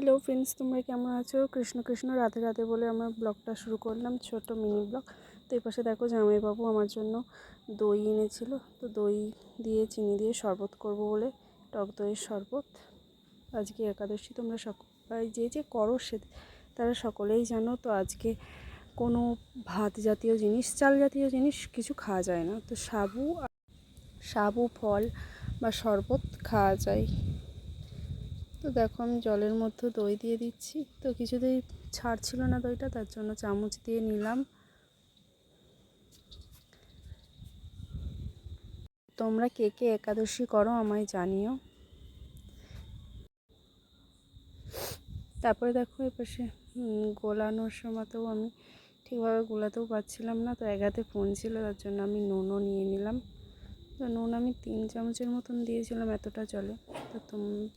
Hello friends তোমরা কেমন আছো? কৃষ্ণ কৃষ্ণ, রাধে রাধে বলে আমরা ব্লগটা শুরু করলাম ছোট মিনি ব্লগ তো এই পাশে দেখো জামাইবাবু আমার জন্য দই এনেছিল। তো দই দিয়ে, চিনি দিয়ে শরবত করব বলে টক দইয়ের শরবত। আজকে একাদশী, তোমরা সবাই যে যে করো সে তারা সকলেই জানো। তো আজকে কোনো ভাত জাতীয় জিনিস, চাল জাতীয় জিনিস কিছু খাওয়া যায় না। তো সাবু সাবু, ফল বা শরবত খাওয়া যায়। তো দেখো আমি জলের মধ্যে দই দিয়ে দিচ্ছি। তো কিছুতেই ছাড়ছিল না দইটা, তার জন্য চামচ দিয়ে নিলাম। তোমরা কে কে একাদশী করো আমায় জানিও। তারপরে দেখো এপাশে গোলানোর সময়তেও আমি ঠিকভাবে গোলাতেও পারছিলাম না, তো এক হাতে ফোন ছিল, তার জন্য আমি নুনও নিয়ে নিলাম। তো নুন আমি তিন চামচের মতন দিয়েছিলাম এতটা জলে। তো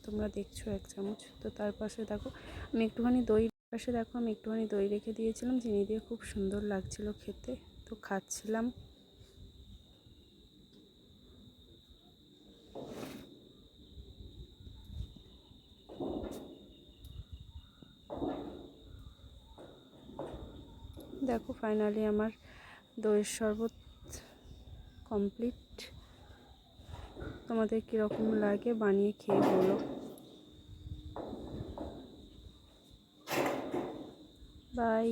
তোমরা দেখছ এক চামচ। তো তার পাশে দেখো, আমি একটুখানি দই, পাশে দেখো আমি একটুখানি দই রেখে দিয়েছিলাম, চিনি দিয়ে খুব সুন্দর লাগছিল খেতে। তো খাচ্ছিলাম। দেখো ফাইনালি আমার দইয়ের শরবত কমপ্লিট তোমাদের কীরকম লাগে বানিয়ে খেয়ে বলো। বাই